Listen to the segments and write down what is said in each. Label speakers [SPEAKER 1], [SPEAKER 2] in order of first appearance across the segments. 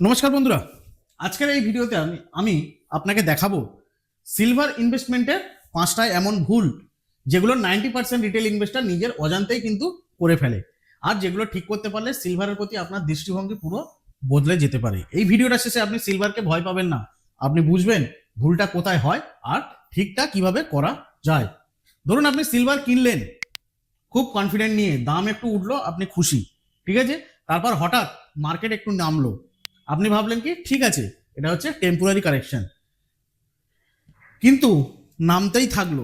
[SPEAKER 1] নমস্কার বন্ধুরা। আজকের এই ভিডিওতে আমি আমি আপনাকে দেখাবো সিলভার ইনভেস্টমেন্টের পাঁচটা এমন ভুল যেগুলো নাইনটি পার্সেন্ট রিটেল ইনভেস্টার নিজের অজান্তেই কিন্তু করে ফেলে। আর যেগুলো ঠিক করতে পারলে সিলভারের প্রতি আপনার দৃষ্টিভঙ্গি পুরো বদলে যেতে পারে। এই ভিডিওটা শেষে আপনি সিলভারকে ভয় পাবেন না। আপনি বুঝবেন ভুলটা কোথায় হয় আর ঠিকটা কীভাবে করা যায়। ধরুন আপনি সিলভার কিনলেন, খুব কনফিডেন্ট নিয়ে, দাম একটু উঠল, আপনি খুশি, ঠিক আছে? তারপর হঠাৎ মার্কেট একটু নামলো আপনি ভাবলেন কি? ঠিক আছে, এটা হচ্ছে টেম্পোরারি কারেকশন কিন্তু নামতেই থাকল,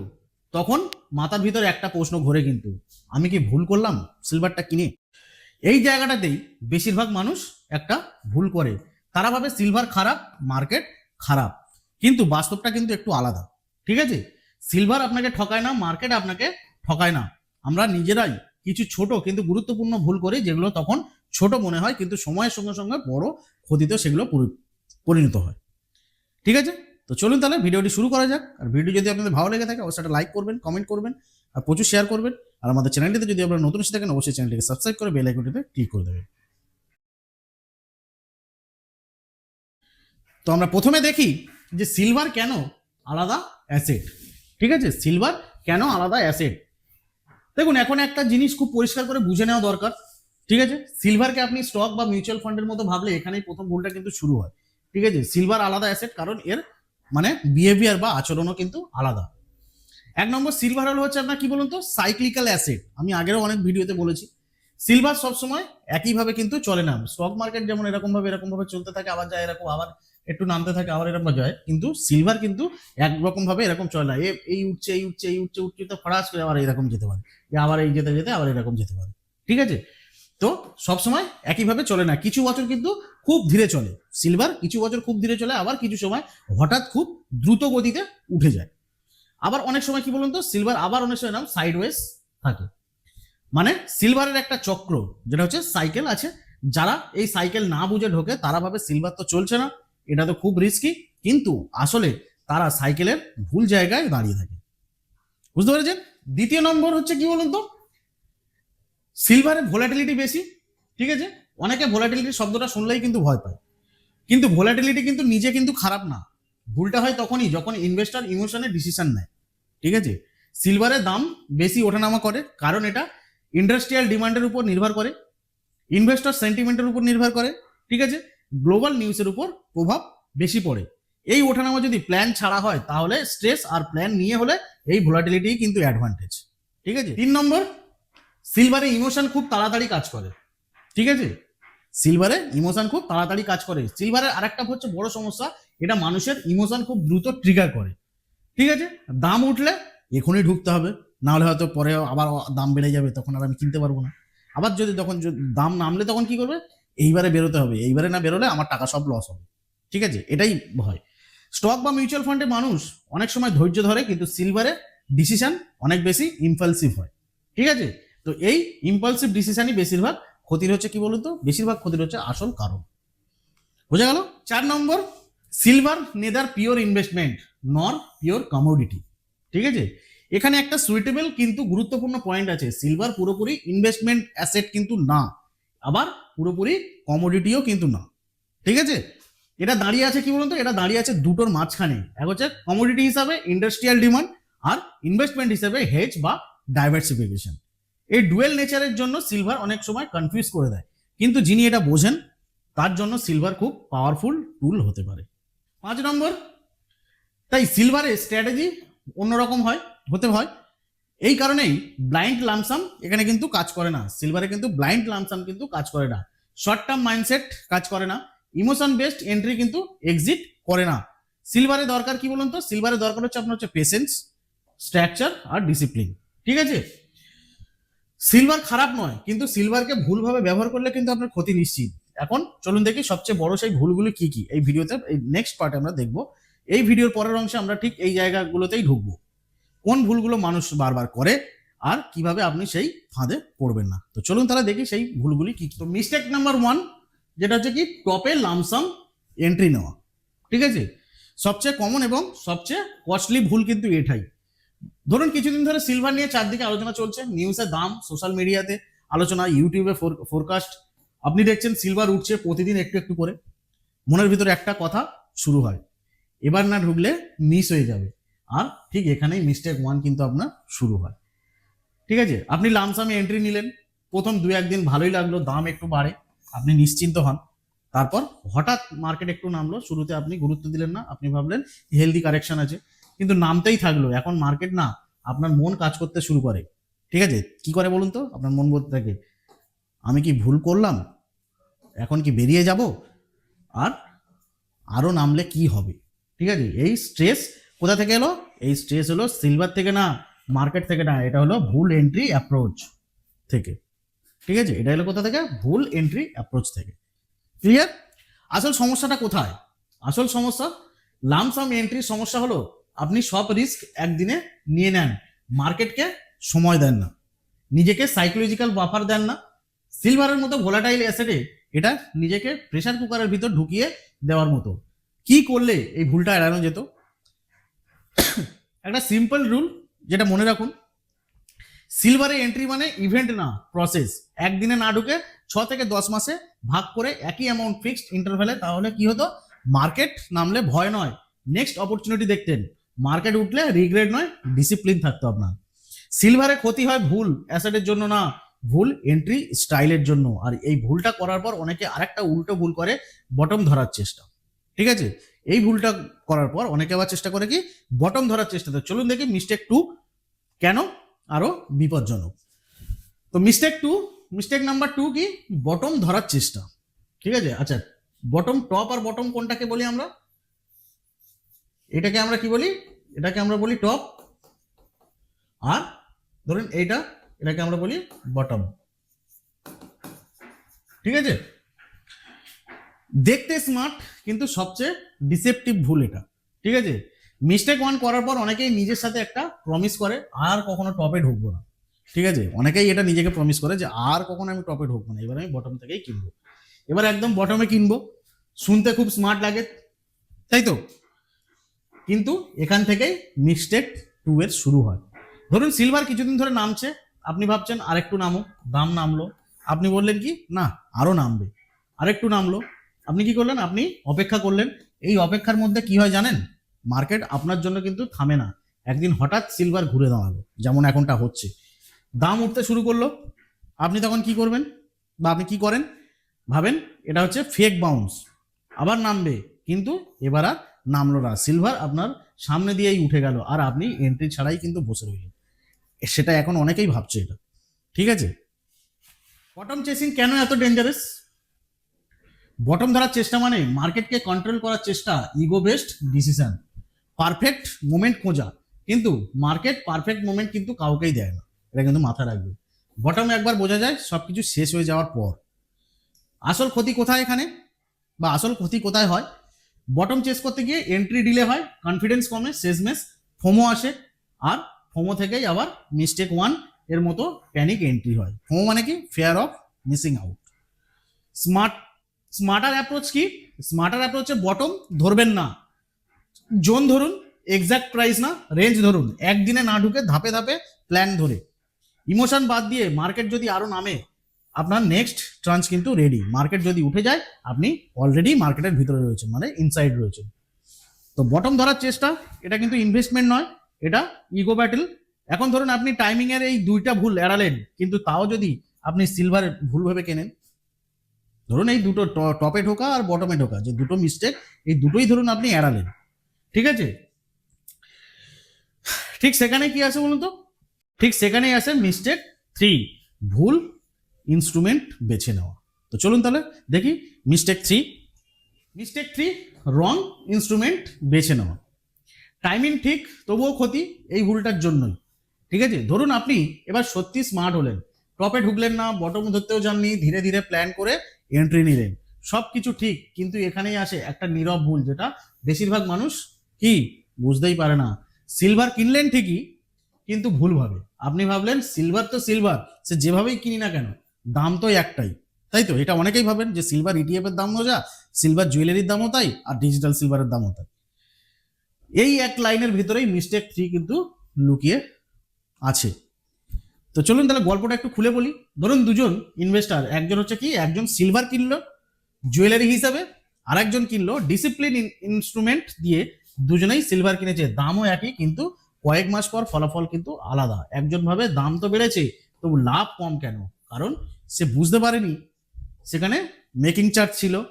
[SPEAKER 1] তখন মাথার ভিতরে একটা প্রশ্ন ঘোরে কিন্তু, আমি কি ভুল করলাম? সিলভারটা কিনে? এই জায়গাটাতেই বেশিরভাগ মানুষ একটা ভুল করে। তারা ভাবে সিলভার খারাপ, মার্কেট খারাপ। কিন্তু বাস্তবটা কিন্তু একটু আলাদা, ঠিক আছে? সিলভার আপনাকে ঠকায় না, মার্কেট আপনাকে ঠকায় না। আমরা নিজেরাই কিছু ছোট কিন্তু গুরুত্বপূর্ণ ভুল করি, যেগুলো তখন ছোট মনে হয়, কিন্তু সময়ের সঙ্গে সঙ্গে বড় ক্ষতিতে সেগুলো পরি- পরিণত হয়। ঠিক আছে? তো চলুন তাহলে ভিডিওটি শুরু করা যাক। আর ভিডিও যদি আপনাদের ভালো লেগে থাকে, অবশ্যই একটা লাইক করবেন কমেন্ট করবেন, আর প্রচুর শেয়ার করবেন। আর আমাদের চ্যানেলটিতে যদি আপনারা নতুন এসে থাকেন, অবশ্যই চ্যানেলটিকে সাবস্ক্রাইব করে বেল আইকনটিতে ক্লিক করে দেবেন। তো আমরা প্রথমে দেখি যে সিলভার কেন আলাদা অ্যাসেট ঠিক আছে? সিলভার কেন আলাদা অ্যাসেট দেখুন, এখন একটা জিনিস খুব পরিষ্কার করে বুঝে নেওয়া দরকার। ঠিক আছে? সিলভারকে আপনি স্টক বা মিউচুয়াল ফান্ডের মতো ভাবলে এখানেই প্রথম ভুলটা কিন্তু শুরু হয়। ঠিক আছে? সিলভার আলাদা অ্যাসেট কারণ এর মানে বিহেভিয়ার বা আচরণও কিন্তু আলাদা। এক নম্বর সিলভার হলো হচ্ছে আপনার কি বলুন তো? সাইক্লিক্যাল অ্যাসেট আমি আগেরও অনেক ভিডিওতে বলেছি। সিলভার সবসময় একইভাবে কিন্তু চলে না। স্টক মার্কেট যেমন এরকম ভাবে এরকম ভাবে চলতে থাকে, আবার যায়, এরকম আবার একটু নামতে থাকে, আবার এরকম যায়। কিন্তু সিলভার কিন্তু একরকম ভাবে এরকম চলে না। এই উঠছে এই উঠছে এই উঠছে উঠছে, তো ফরাস করে আবার এরকম যেতে পারে। আবার এই যেতে যেতে, আবার এরকম যেতে পারে। ঠিক আছে? তো সবসময় একইভাবে চলে না। কিছু বছর কিন্তু খুব ধীরে চলে। সিলভার কিছু বছর খুব ধীরে চলে, আবার কিছু সময় হঠাৎ খুব দ্রুত গতিতে উঠে যায়। আবার অনেক সময় কি বলুন তো, সিলভার আবার অনেক সময় নাম সাইড ওয়েজ থাকে। মানে সিলভারের একটা চক্র, যেটা হচ্ছে সাইকেল আছে, যারা এই সাইকেল না বুঝে ঢোকে, তারা ভাবে সিলভার তো চলছে না, এটা তো খুব রিস্কি কিন্তু আসলে তারা সাইকেলের ভুল জায়গায় দাঁড়িয়ে থাকে। বুঝতে পেরেছেন? দ্বিতীয় নম্বর হচ্ছে কি বলুন তো সিলভারে ভোলাটিলিটি বেশি, ঠিক আছে? অনেকে ভোলাটিলিটি শব্দটা শুনলেই কিন্তু ভয় পায়। কিন্তু ভোলাটিলিটি কিন্তু নিজে কিন্তু খারাপ না। ভুলটা হয় তখনই যখন ইনভেস্টর ইমোশনে ডিসিশন নেয়, ঠিক আছে? সিলভারের দাম বেশি ওঠানামা করে, কারণ এটা ইন্ডাস্ট্রিয়াল ডিমান্ডের উপর নির্ভর করে ইনভেস্টর সেন্টিমেন্টের উপর নির্ভর করে, ঠিক আছে? গ্লোবাল নিউজের উপর প্রভাব বেশি পড়ে। এই ওঠানামা যদি প্ল্যান ছাড়া হয়, তাহলে স্ট্রেস আর প্ল্যান নিয়ে হলে এই ভোলাটিলিটি কিন্তু অ্যাডভান্টেজ ঠিক আছে? তিন নম্বর সিলভারে ইমোশন খুব তাড়াতাড়ি কাজ করে। ঠিক আছে? সিলভারে ইমোশন খুব তাড়াতাড়ি কাজ করে। সিলভারের আরেকটা হচ্ছে বড় সমস্যা, এটা মানুষের ইমোশন খুব দ্রুত ট্রিগার করে। ঠিক আছে? দাম উঠলে এখনই ঢুকতে হবে না হলে হয়তো পরে আবার দাম বেড়ে যাবে, তখন আর আমি কিনতে পারব না। আবার যদি তখন দাম নামলে তখন কি করবে? এইবারে বেরোতে হবে, এইবারে না বেরোলে আমার টাকা সব লস হবে। ঠিক আছে? এটাই ভয়। স্টক বা মিউচুয়াল ফান্ডে মানুষ অনেক সময় ধৈর্য ধরে, কিন্তু সিলভারে ডিসিশন অনেক বেশি ইম্পালসিভ হয়। ঠিক আছে? তো এই ইম্পালসিভ ডিসিশনই বেশিরভাগ ক্ষতির হচ্ছে কি বলুন তো? বেশিরভাগ ক্ষতির হচ্ছে আসল কারণ। বোঝা গেল? চার নম্বর silver neither pure investment nor pure commodity ঠিক আছে? এখানে একটা সুইটেবল কিন্তু গুরুত্বপূর্ণ পয়েন্ট আছে। সিলভার পুরোপুরি ইনভেস্টমেন্ট অ্যাসেট কিন্তু না। আবার পুরোপুরি কমোডিটিও কিন্তু না। ঠিক আছে? এটা দাঁড়িয়ে আছে কি বলুন তো? এটা দাঁড়িয়ে আছে দুটোর মাঝখানে। এক হচ্ছে কমোডিটি হিসাবে ইন্ডাস্ট্রিয়াল ডিমান্ড আর ইনভেস্টমেন্ট হিসাবে হেজ বা ডাইভার্সিফিকেশন এই ডুয়েল নেচারের জন্য সিলভার অনেক সময় কনফিউজ করে দেয়। কিন্তু যিনি এটা বোঝেন, তার জন্য সিলভার খুব পাওয়ারফুল টুল হতে পারে। পাঁচ নম্বর, তাই সিলভারের স্ট্র্যাটেজি অন্যরকম হয়, হতে হয়। এই কারণেই ব্লাইন্ড লামসাম এখানে কিন্তু কাজ করে না। সিলভারে কিন্তু ব্লাইন্ড লামসাম কিন্তু কাজ করে না। শর্ট টার্ম মাইন্ডসেট কাজ করে না। ইমোশন বেসড এন্ট্রি কিন্তু এক্সিট করে না। সিলভারে দরকার কি বলুন তো? সিলভারে দরকার হচ্ছে আপনার হচ্ছে পেশেন্স স্ট্রাকচার আর ডিসিপ্লিন ঠিক আছে? সিলভার খারাপ নয়, কিন্তু সিলভারকে ভুলভাবে ব্যবহার করলে কিন্তু আপনার ক্ষতি নিশ্চিত। এখন চলুন দেখি সবচেয়ে বড় সেই ভুলগুলি কি কি। এই ভিডিওতে এই নেক্সট পার্টে আমরা দেখব। এই ভিডিওর পরের অংশে আমরা ঠিক এই জায়গাগুলোতেই ঢুকবো। কোন ভুলগুলো মানুষ বারবার করে আর কীভাবে আপনি সেই ফাঁদে পড়বেন না। তো চলুন তাহলে দেখি সেই ভুলগুলি কি। তো মিস্টেক নাম্বার ওয়ান যেটা হচ্ছে কি টপে লামসাম এন্ট্রি নেওয়া। ঠিক আছে? সবচেয়ে কমন এবং সবচেয়ে কস্টলি ভুল কিন্তু এটাই। ধরুন কিছুদিন ধরে সিলভার নিয়ে চারদিকে আলোচনা চলছে নিউজে দাম সোশ্যাল মিডিয়াতে আলোচনা ইউটিউবে ফোরকাস্ট আপনি দেখছেন সিলভার উঠছে প্রতিদিন একটু একটু করে। মনের ভিতরে একটা কথা শুরু হয়, এবার না ঢুকলে মিস হয়ে যাবে। আর ঠিক এখানেই মিস্টেক ওয়ান কিন্তু আপনার শুরু হয়। ঠিক আছে? আপনি লামসামে এন্ট্রি নিলেন, প্রথম দু একদিন ভালোই লাগল, দাম একটু বাড়ে, আপনি নিশ্চিন্ত হন। তারপর হঠাৎ মার্কেট একটু নামলো, শুরুতে আপনি গুরুত্ব দিলেন না, আপনি ভাবলেন হেলদি কারেকশন আছে। কিন্তু নামতেই থাকল। এখন মার্কেট না, আপনার মন কাজ করতে শুরু করে। ঠিক আছে? কি করে বলুন তো? আপনার মন বলতে থাকে, আমি কি ভুল করলাম? এখন কি বেরিয়ে যাব? আর আরও নামলে কি হবে? ঠিক আছে? এই স্ট্রেস কোথা থেকে এলো? এই স্ট্রেস হলো সিলভার থেকে না মার্কেট থেকে না, এটা হলো ভুল এন্ট্রি অ্যাপ্রোচ থেকে। ঠিক আছে? এটা হলো কোথা থেকে? ভুল এন্ট্রি অ্যাপ্রোচ থেকে। ক্লিয়ার আসল সমস্যাটা কোথায়? আসল সমস্যা লামসাম এন্ট্রির সমস্যা হলো আপনি সব রিস্ক একদিনে নিয়ে নেন। মার্কেটকে সময় দেন না। নিজেকে সাইকোলজিক্যাল বাফার দেন না। সিলভারের মতো ভোলাটাইল অ্যাসেটে এটা নিজেকে প্রেশার কুকারের ভিতর ঢুকিয়ে দেওয়ার মতো। কি করলে এই ভুলটা এড়ানো যেত? একটা সিম্পল রুল যেটা মনে রাখুন সিলভারে এন্ট্রি মানে ইভেন্ট না প্রসেস একদিনে না ঢুকে ছ থেকে দশ মাসে ভাগ করে একই অ্যামাউন্ট ফিক্সড ইন্টারভ্যালে তাহলে কি হতো? মার্কেট নামলে ভয় নয়। নেক্সট অপরচুনিটি দেখতেন। মার্কেট উঠলে রিগ্রেট নয় ডিসিপ্লিন থাকতো আপনার। সিলভারে ক্ষতি হয় ভুল অ্যাসেটের জন্য না, ভুল এন্ট্রি স্টাইলের জন্য। আর এই ভুলটা করার পর অনেকে আরেকটা উল্টো ভুল করে বটম ধরার চেষ্টা। ঠিক আছে? এই ভুলটা করার পর অনেকে আবার চেষ্টা করে কি বটম ধরার চেষ্টা। তো চলুন দেখি মিস্টেক টু কেন আরও বিপজ্জনক। তো mistake two mistake number two কি বটম ধরার চেষ্টা। ঠিক আছে? আচ্ছা বটম টপ আর বটম কোনটাকে বলি আমরা? এটাকে আমরা কি বলি? এটাকে আমরা বলি টপ আর ধরুন এইটা, এটাকে আমরা বলি বটম ঠিক আছে? দেখতে স্মার্ট কিন্তু সবচেয়ে ডিসেপটিভ ভুল এটা। ঠিক আছে? মিস্টেক ওয়ান করার পর অনেকেই নিজের সাথে একটা প্রমিস করে, আর কখনো টপে ঢুকবো না। ঠিক আছে? অনেকেই এটা নিজেকে প্রমিস করে যে আর কখনো আমি টপে ঢুকবো না, এবার আমি বটম থেকেই কিনবো। এবার একদম বটমে কিনবো। শুনতে খুব স্মার্ট লাগে, তাই তো? কিন্তু এখান থেকেই মিস্টেক টু এর শুরু হয়। ধরুন সিলভার কিছুদিন ধরে নামছে, আপনি ভাবছেন আরেকটু নামো দাম নামলো। আপনি বললেন কি, না, আরও নামবে। আরেকটু নামলো। আপনি কি করলেন? আপনি অপেক্ষা করলেন। এই অপেক্ষার মধ্যে কি হয় জানেন? মার্কেট আপনার জন্য কিন্তু থামে না। একদিন হঠাৎ সিলভার ঘুরে দাঁড়াল, যেমন এখনটা হচ্ছে। দাম উঠতে শুরু করল। আপনি তখন কি করবেন? বা আপনি কি করেন? ভাবেন, এটা হচ্ছে ফেক বাউন্স আবার নামবে, কিন্তু এবার আর নামলো না। সিলভার আপনার সামনে দিয়েই উঠে গেল আর আপনি এন্ট্রি ছাড়াই কিন্তু বসে রইলেন। সেটা এখন অনেকেই ভাবছে এটা। ঠিক আছে? বটম চেসিং কেন এত ডেঞ্জারাস বটম ধরার চেষ্টা মানে মার্কেটকে কন্ট্রোল করার চেষ্টা ego best decision perfect moment খোঁজা। কিন্তু মার্কেট পারফেক্ট মোমেন্ট কিন্তু কাউকেই দেয় না। এটা কিন্তু মাথায় রাখবে। বটম একবার বোঝা যায়, সবকিছু শেষ হয়ে যাওয়ার পর। আসল ক্ষতি কোথায় এখানে? বা আসল ক্ষতি কোথায় হয়? বটম চেস করতে গিয়ে এন্ট্রি ডিলে হয় কনফিডেন্স কমে শেষমেশ ফোমো আসে, আর ফোমো থেকেই আবার মিস্টেক ওয়ানের মতো প্যানিক এন্ট্রি হয়। ফোমো মানে কি? Fear of missing out smart smarter approach কি? স্মার্টার অ্যাপ্রোচে বটম ধরবেন না। জোন ধরুন এক্স্যাক্ট প্রাইস না রেঞ্জ ধরুন। একদিনে না ঢুকে ধাপে ধাপে প্ল্যান ধরে। ইমোশন বাদ দিয়ে মার্কেট যদি আরও নামে আপনার নেক্সট ট্রান্স কিন্তু রেডি মার্কেট যদি উঠে যায়, আপনি অলরেডি মার্কেটের ভিতরে রয়েছেন মানে ইনসাইড রয়েছেন। তো বটম ধরার চেষ্টা, এটা কিন্তু ইনভেস্টমেন্ট নয়, এটা ইগো ব্যাটেল এখন ধরুন আপনি টাইমিং এর এই দুইটা ভুল এড়ালেন, কিন্তু তাও যদি আপনি সিলভার ভুল ভেবে কেনেন। ধরুন এই দুটো টপে ঢোকা আর বটমে ঢোকা, যে দুটো মিস্টেক এই দুটোই ধরুন আপনি এড়ালেন। ঠিক আছে? ঠিক সেখানে কি আছে বলুন তো? ঠিক সেখানেই আছে মিস্টেক থ্রি ভুল ইনস্ট্রুমেন্ট বেছে নেওয়া। তো চলুন তাহলে দেখি mistake three mistake three wrong instrument বেছে নেওয়া। টাইমিং ঠিক, তবুও ক্ষতি এই ভুলটার জন্যই। ঠিক আছে? ধরুন আপনি এবার সত্যি স্মার্ট হলেন। টপে ঢুকলেন না বটম ধরতেও যাননি, ধীরে ধীরে প্ল্যান করে এন্ট্রি নিলেন। সব কিছু ঠিক, কিন্তু এখানেই আসে একটা নীরব ভুল, যেটা বেশিরভাগ মানুষ কি? বুঝতেই পারে না। সিলভার কিনলেন ঠিকই, কিন্তু ভুলভাবে আপনি ভাবলেন সিলভার তো সিলভার সে যেভাবেই কিনি না কেন? দাম তো একটাই, তাই তো? এটা অনেকেই ভাবেন যে সিলভার ইটিএফ এর দামও যা সিলভার জুয়েলারির দামও তাই, আর ডিজিটাল সিলভারের দামও তাই। এই এক লাইনের ভিতরেই মিস্টেক থ্রি কিন্তু লুকিয়ে আছে। তো চলুন তাহলে গল্পটা একটু খুলে বলি। ধরুন দুজন ইনভেস্টার একজন হচ্ছে কি, একজন সিলভার কিনলো জুয়েলারি হিসাবে আর একজন কিনলো ডিসিপ্লিন ইনস্ট্রুমেন্ট দিয়ে দুজনেই সিলভার কিনেছে। দামও একই, কিন্তু কয়েক মাস পর ফলাফল কিন্তু আলাদা। একজন ভাবে দাম তো বেড়েছে, তবু লাভ কম কেন? কারণ সে বুঝতে পারেনি সেখানে মেকিং চার্জ ছিল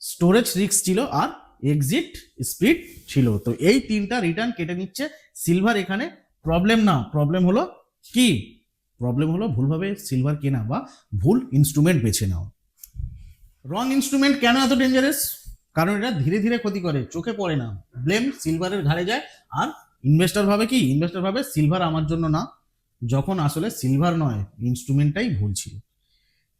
[SPEAKER 1] স্টোরেজ রিস্ক ছিল আর এক্সিট স্পিড ছিল। তো এই তিনটা রিটার্ন কেটে নিচ্ছে। সিলভার এখানে প্রবলেম না। প্রবলেম হলো কি? প্রবলেম হলো ভুলভাবে সিলভার কেনা বা ভুল ইনস্ট্রুমেন্ট বেছে নাও রং ইনস্ট্রুমেন্ট কেন এত ডেঞ্জারাস কারণ এটা ধীরে ধীরে ক্ষতি করে, চোখে পড়ে না। ব্লেম সিলভারের ঘাড়ে যায়। আর ইনভেস্টর ভাবে কি? ইনভেস্টর ভাবে সিলভার আমার জন্য না। যখন আসলে সিলভার নয় ইনস্ট্রুমেন্টটাই ভুল ছিল।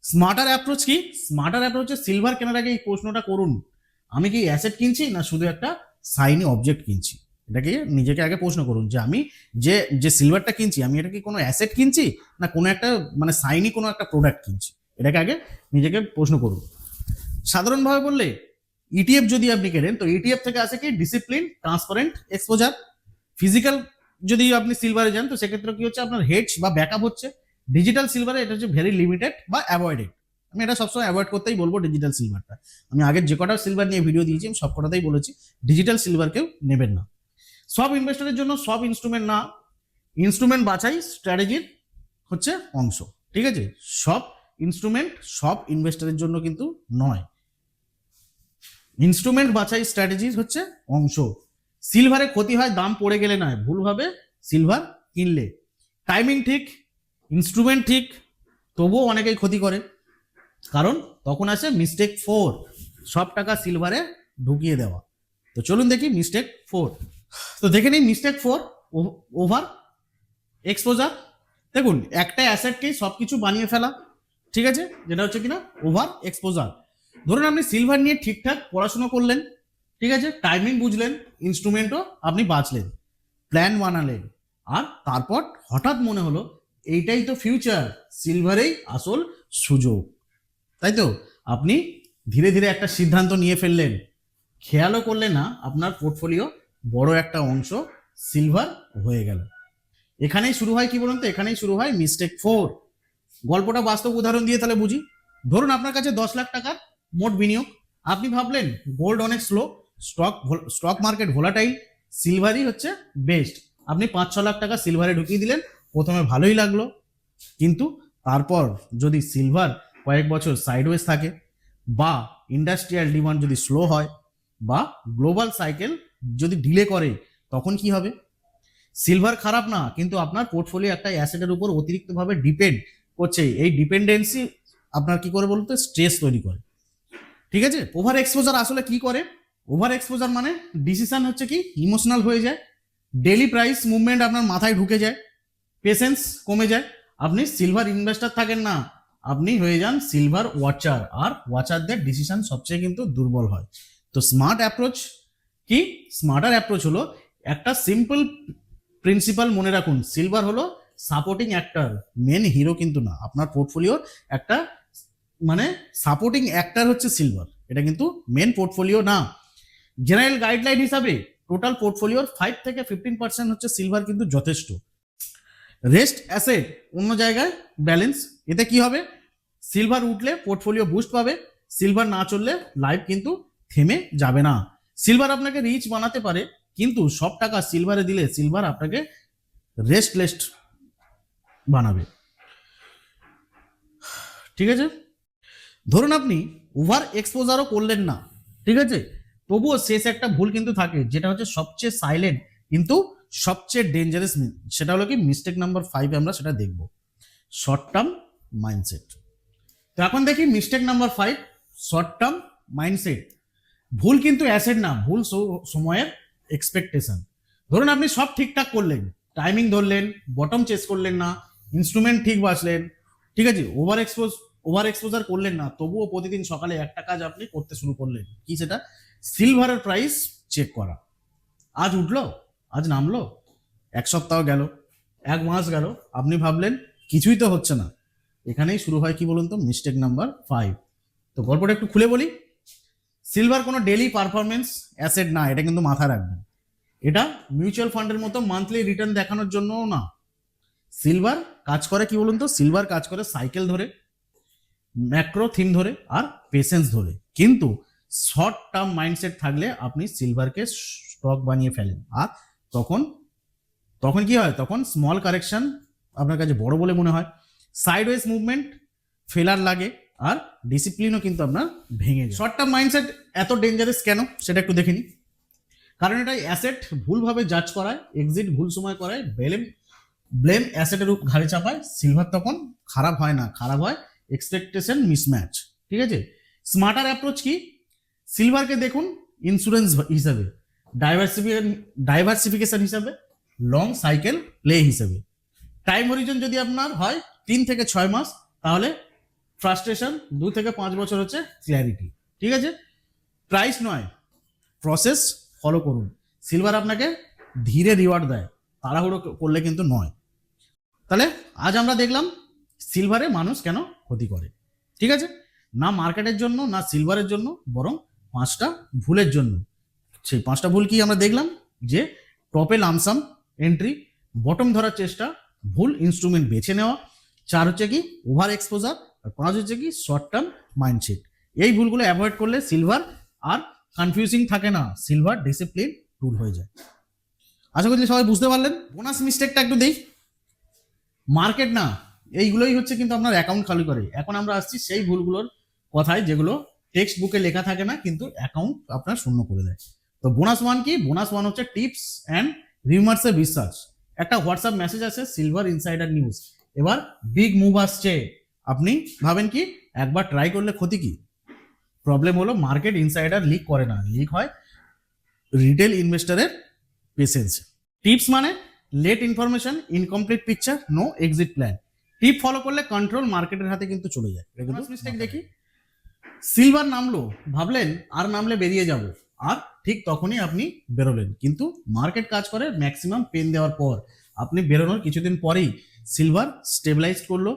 [SPEAKER 1] স্মার্টার অ্যাপ্রোচ কি? স্মার্টার অ্যাপ্রোচে সিলভার কেনার আগে এই প্রশ্নটা করুন। আমি কি অ্যাসেট কিনছি না শুধু একটা সাইনি অবজেক্ট কিনছি? এটাকে নিজেকে আগে প্রশ্ন করুন যে আমি যে যে সিলভারটা কিনছি, আমি এটা কি কোনো অ্যাসেট কিনছি? না কোনো একটা মানে সাইনি কোনো একটা প্রোডাক্ট কিনছি? এটাকে আগে নিজেকে প্রশ্ন করুন। সাধারণভাবে বললে ইটিএফ যদি আপনি কেনেন, তো ইটিএফ থেকে আসে কি? ডিসিপ্লিন ট্রান্সপারেন্ট এক্সপোজার ফিজিক্যাল যদি আপনি সিলভারে যান, তো সেক্ষেত্রে কি হচ্ছে? আপনার হেডস বা ব্যাকআপ হচ্ছে। ডিজিটাল সিলভারে এটা হচ্ছে ভেরি লিমিটেড বা অ্যাভয়েডেড আমি এটা সবসময় অ্যাভয়েড করতেই বলব ডিজিটাল সিলভারটা আমি আগের যে কটা সিলভার নিয়ে ভিডিও দিয়েছি, আমি সব কটাতেই বলেছি ডিজিটাল সিলভার কেউ নেবেন না। সব ইনভেস্টরের জন্য সব ইনস্ট্রুমেন্ট না। ইনস্ট্রুমেন্ট বাছাই স্ট্র্যাটেজির হচ্ছে অংশ। ঠিক আছে? সব ইনস্ট্রুমেন্ট সব ইনভেস্টরের জন্য কিন্তু নয়। ইনস্ট্রুমেন্ট বাছাই স্ট্র্যাটেজির হচ্ছে অংশ। সিলভারে ক্ষতি হয়, দাম পড়ে গেলে নয়। ভুলভাবে সিলভার কিনলে। টাইমিং ঠিক ইনস্ট্রুমেন্ট ঠিক, তবুও অনেকেই ক্ষতি করে কারণ তখন আসে মিস্টেক ফোর সব টাকা সিলভারে ঢুকিয়ে দেওয়া। তো চলুন দেখি মিস্টেক ফোর তো দেখে নিই মিস্টেক ফোর ওভার এক্সপোজার দেখুন একটা অ্যাসেটকেই সব কিছু বানিয়ে ফেলা, ঠিক আছে? যেটা হচ্ছে কিনা ওভার এক্সপোজার ধরুন আপনি সিলভার নিয়ে ঠিকঠাক পড়াশোনা করলেন ঠিক আছে? টাইমিং বুঝলেন ইনস্ট্রুমেন্টও আপনি বাঁচলেন প্ল্যান বানালেন। আর তারপর হঠাৎ মনে হলো, এইটাই তো ফিউচার সিলভারেই আসল সুযোগ। তাই তো? আপনি ধীরে ধীরে একটা সিদ্ধান্ত নিয়ে ফেললেন। খেয়ালও করলে না, আপনার পোর্টফোলিও বড় একটা অংশ সিলভার হয়ে গেল। এখানেই শুরু হয় কি বলুন তো? এখানেই শুরু হয় মিস্টেক ফোর গল্পটা বাস্তব উদাহরণ দিয়ে তাহলে বুঝি। ধরুন আপনার কাছে দশ লাখ টাকার মোট বিনিয়োগ। আপনি ভাবলেন গোল্ড অনেক slow stock stock market volatile, সিলভারই হচ্ছে বেস্ট। আপনি পাঁচ ছ লাখ টাকা সিলভারে ঢুকিয়ে দিলেন, প্রথমে ভালোই লাগল। কিন্তু তারপর যদি সিলভার কয়েক বছর সাইডওয়েজ থাকে বা ইন্ডাস্ট্রিয়াল ডিমান্ড যদি স্লো হয় বা গ্লোবাল সাইকেল যদি ডিলে করে, তখন কি হবে? সিলভার খারাপ না, কিন্তু আপনার পোর্টফোলিও একটা অ্যাসেটের উপর অতিরিক্তভাবে ডিপেন্ড করছে। এই ডিপেন্ডেন্সি আপনার কি করে বলতে স্ট্রেস তৈরি করে। ঠিক আছে? ওভার এক্সপোজার আসলে কি করে? ওভার এক্সপোজার মানে ডিসিশন হচ্ছে কি? ইমোশনাল হয়ে যায়। ডেলি প্রাইস মুভমেন্ট আপনার মাথায় ঢুকে যায়। পেশেন্স কমে যায়। আপনি সিলভার ইনভেস্টার থাকেন না। আপনি হয়ে যান সিলভার ওয়াচার আর ওয়াচারদের ডিসিশন সবচেয়ে কিন্তু দুর্বল হয়। তো স্মার্ট অ্যাপ্রোচ কি? স্মার্টার অ্যাপ্রোচ হলো একটা সিম্পল প্রিন্সিপাল মনে রাখুন। সিলভার হলো সাপোর্টিং অ্যাক্টার মেন হিরো কিন্তু না। আপনার পোর্টফোলিওর একটা মানে সাপোর্টিং অ্যাক্টার হচ্ছে সিলভার এটা কিন্তু মেন পোর্টফোলিও না। জেনারেল গাইডলাইন হিসাবে টোটাল পোর্টফোলিওর ফাইভ থেকে ফিফটিন পার্সেন্ট হচ্ছে সিলভার কিন্তু যথেষ্ট। রেস্ট অ্যাসেট অন্য জায়গায় ব্যালেন্স এতে কি হবে? সিলভার উঠলে পোর্টফোলিও বুস্ট পাবে সিলভার না চললে লাইফ কিন্তু থেমে যাবে না। সিলভার আপনাকে রিচ বানাতে পারে, কিন্তু সব টাকা সিলভারে দিলে সিলভার আপনাকে রেস্টলেস্ট বানাবে। ঠিক আছে? ধরুন আপনি ওভার এক্সপোজারও করলেন না, ঠিক আছে? তবুও শেষ একটা ভুল কিন্তু থাকে, যেটা হচ্ছে সবচেয়ে সাইলেন্ট কিন্তু সবচেয়ে ডেঞ্জারাস সেটা হলো কি মিস্টেক নাম্বার ফাইভ আমরা সেটা দেখব। শর্ট টার্ম মাইন্ডসেট তো এখন দেখি mistake number five short term mindset ভুল কিন্তু অ্যাসেট না, ভুল সময়ের এক্সপেকটেশন ধরুন আপনি সব ঠিকঠাক করলেন টাইমিং ধরলেন বটম চেস করলেন না ইনস্ট্রুমেন্ট ঠিক বাঁচলেন ঠিক আছে ওভার এক্সপোজ ওভার এক্সপোজার করলেন না, তবুও প্রতিদিন সকালে একটা কাজ আপনি করতে শুরু করলেন। কি সেটা? সিলভারের প্রাইস চেক করা। আজ উঠল, আজ নামলো, এক সপ্তাহ গেল, এক মাস গেল, আপনি ভাবলেন কিছুই তো হচ্ছে না। এখানেই শুরু হয় কি বলুন তো? মিস্টেক নাম্বার ফাইভ তো গল্পটা একটু খুলে বলি। সিলভার কোনো ডেলি পারফরমেন্স অ্যাসেট না, এটা কিন্তু মাথায় রাখবেন। এটা মিউচুয়াল ফান্ডের মতো মান্থলি রিটার্ন দেখানোর জন্যও না। সিলভার কাজ করে কি বলুন তো? সিলভার কাজ করে সাইকেল ধরে ম্যাক্রো থিম ধরে আর পেশেন্স ধরে। কিন্তু শর্ট টার্ম মাইন্ডসেট থাকলে আপনি সিলভারকে স্টক বানিয়ে ফেলেন। আর তখন তখন কি হয়? তখন স্মল কারেকশন আপনার কাছে বড় বলে মনে হয়। সাইডওয়েজ মুভমেন্ট ফেলার লাগে আর ডিসিপ্লিনও কিন্তু আপনার ভেঙে যায়। শর্ট টার্ম মাইন্ডসেট এত ডেঞ্জারাস কেন? সেটা একটু দেখে নিই। কারণ এটা অ্যাসেট ভুলভাবে জাজ করায় এক্সিট ভুল সময় করায় ব্লেম ব্লেম অ্যাসেটের ঘাড়ে চাপায় সিলভার তখন খারাপ হয় না। খারাপ হয় এক্সপেকটেশন মিসম্যাচ ঠিক আছে? স্মার্টার অ্যাপ্রোচ কি? সিলভারকে দেখুন ইন্স্যুরেন্স হিসাবে। ডাইভার্সিফিকেশন ডাইভার্সিফিকেশন হিসাবে লং সাইকেল প্লে হিসেবে। টাইম হরিজন যদি আপনার হয় তিন থেকে ছয় মাস, তাহলে ফ্রাস্ট্রেশন দু থেকে পাঁচ বছর হচ্ছে ক্ল্যারিটি ঠিক আছে? প্রাইস নয় প্রসেস ফলো করুন। সিলভার আপনাকে ধীরে রিওয়ার্ড দেয়, তাড়াহুড়ো করলে কিন্তু নয়। তাহলে আজ আমরা দেখলাম সিলভারে মানুষ কেন ক্ষতি করে। ঠিক আছে? না মার্কেটের জন্য, না সিলভারের জন্য, বরং পাঁচটা ভুলের জন্য। সেই পাঁচটা ভুল কি আমরা দেখলাম? যে টপে লামসাম এন্ট্রি বটম ধরার চেষ্টা, ভুল ইনস্ট্রুমেন্ট বেছে নেওয়া, চার হচ্ছে কি ওভার এক্সপোজার আর পাঁচ হচ্ছে কি শর্ট টার্ম মাইন্ডসেট এই ভুলগুলো অ্যাভয়েড করলে সিলভার আর কনফিউজিং থাকে না সিলভার ডিসিপ্লিন টুল হয়ে যায়। আশা করছি সবাই বুঝতে পারলেন। বোনাস মিস্টেকটা একটু দেই। মার্কেট না, এইগুলোই হচ্ছে কিন্তু আপনার অ্যাকাউন্ট খালি করে। এখন আমরা আসছি সেই ভুলগুলোর কথায় যেগুলো টেক্সট বুকে লেখা থাকে না কিন্তু অ্যাকাউন্ট আপনার শূন্য করে দেয়। তো বোনাস ওয়ান কি? বোনাস ওয়ান হচ্ছে টিপস অ্যান্ড রিমার্সের রিসার্চ একটা হোয়াটসঅ্যাপ মেসেজ আছে সিলভার ইনসাইডার নিউজ এবার বিগ মুভ আসছে। আপনি ভাবেন কি? একবার ট্রাই করলে ক্ষতি কি? প্রবলেম হলো মার্কেট ইনসাইডার লিক করে না। লিক হয় রিটেল ইনভেস্টরের পেশেন্স টিপস মানে late information incomplete picture no exit plan tip follow করলে কন্ট্রোল মার্কেটের হাতে কিন্তু চলে যায়। মিস্টেক দেখি। সিলভার নামলো, ভাবলেন আর নামলে বেরিয়ে যাব। আর ঠিক তখনই আপনি বেরোলেন। কিন্তু মার্কেট কাজ করে ম্যাক্সিমাম পেন দেওয়ার পর, আপনি বেরোনোর কিছুদিন পরেই সিলভার স্টেবিলাইজ করল।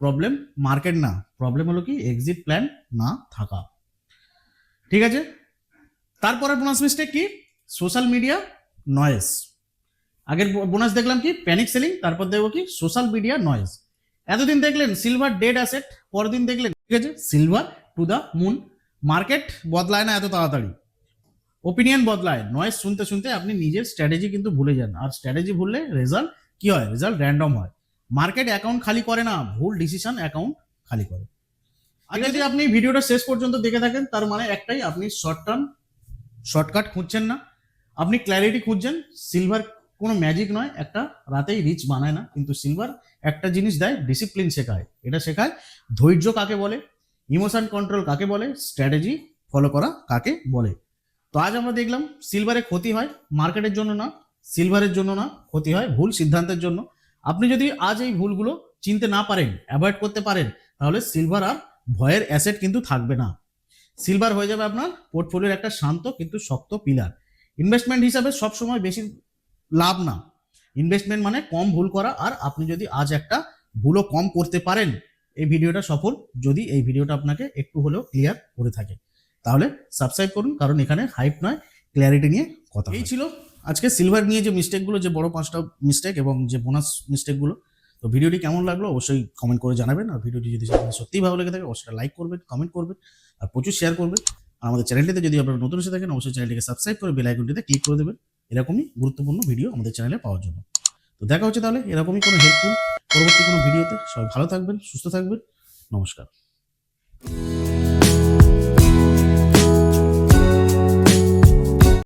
[SPEAKER 1] প্রবলেম মার্কেট না, প্রবলেম হলো কি এক্সিট প্ল্যান না থাকা। ঠিক আছে? তারপরে বোনাস মিস্টেক কি? সোশ্যাল মিডিয়া নয়েস আগের বোনাস দেখলাম কি? প্যানিক সেলিং তারপর দেখব কি? সোশ্যাল মিডিয়া নয়েজ এতদিন দেখলেন সিলভার ডেড অ্যাসেট পরদিন দেখলেন, ঠিক আছে? Silver to the moon market বদলায় না এত তাড়াতাড়ি। ওপিনিয়ন বদলায়। নয়েজ শুনতে শুনতে আপনি নিজের স্ট্র্যাটেজি কিন্তু ভুলে যান। আর স্ট্র্যাটেজি ভুললে রেজাল্ট কি হয়? রেজাল্ট র্যান্ডম হয়। মার্কেট অ্যাকাউন্ট খালি করে না ভুল ডিসিশন অ্যাকাউন্ট খালি করে। আর যদি আপনি ভিডিওটা শেষ পর্যন্ত দেখে থাকেন তার মানে একটাই আপনি শর্ট টার্ম শর্টকাট খুঁজছেন না। আপনি ক্ল্যারিটি খুঁজছেন সিলভার কোনো ম্যাজিক নয় একটা রাতেই রিচ বানায় না। কিন্তু সিলভার একটা জিনিস দেয় ডিসিপ্লিন শেখায়। এটা শেখায় ধৈর্য কাকে বলে? ইমোশন কন্ট্রোল কাকে বলে? স্ট্র্যাটেজি ফলো করা কাকে বলে? তো আজ আমরা দেখলাম সিলভারে ক্ষতি হয় মার্কেটের জন্য না, সিলভারের জন্য না, ক্ষতি হয় ভুল সিদ্ধান্তের জন্য। আপনি যদি আজ এই ভুলগুলো চিনতে না পারেন অ্যাভয়েড করতে পারেন, তাহলে সিলভার আর ভয়ের অ্যাসেট কিন্তু থাকবে না। সিলভার হয়ে যাবে আপনার পোর্টফোলিওর একটা শান্ত কিন্তু শক্ত পিলার ইনভেস্টমেন্ট হিসাবে সবসময় বেশি লাভ না। ইনভেস্টমেন্ট মানে কম ভুল করা, আর আপনি যদি আজ একটা ভুলও কম করতে পারেন এই ভিডিওটা সফল যদি এই ভিডিওটা আপনাকে একটু হলেও ক্লিয়ার করে থাকে। তাহলে সাবস্ক্রাইব করুন কারণ এখানে হাইপ নয় ক্ল্যারিটি নিয়ে কথা এই ছিল আজকে সিলভার নিয়ে যে মিস্টেকগুলো যে বড় পাঁচটা মিস্টেক এবং যে বোনাস মিস্টেকগুলো তো ভিডিওটি কেমন লাগল অবশ্যই কমেন্ট করে জানাবেন আর ভিডিওটি যদি আপনার সত্যিই ভালো লেগে থাকে অবশ্যই লাইক করবেন কমেন্ট করবেন আর প্রচুর শেয়ার করবেন। আর আমাদের চ্যানেলটিতে যদি আপনারা নতুন এসে থাকেন অবশ্যই চ্যানেলটিকে সাবস্ক্রাইব করে বেল আইকনটিতে ক্লিক করে দেবেন। এরকমই গুরুত্বপূর্ণ ভিডিও আমাদের চ্যানেলে পাওয়ার জন্য। তো দেখা হচ্ছে তাহলে এরকমই কোনো হেল্পফুল পরবর্তী কোনো ভিডিওতে সবাই ভালো থাকবেন, সুস্থ থাকবেন। নমস্কার।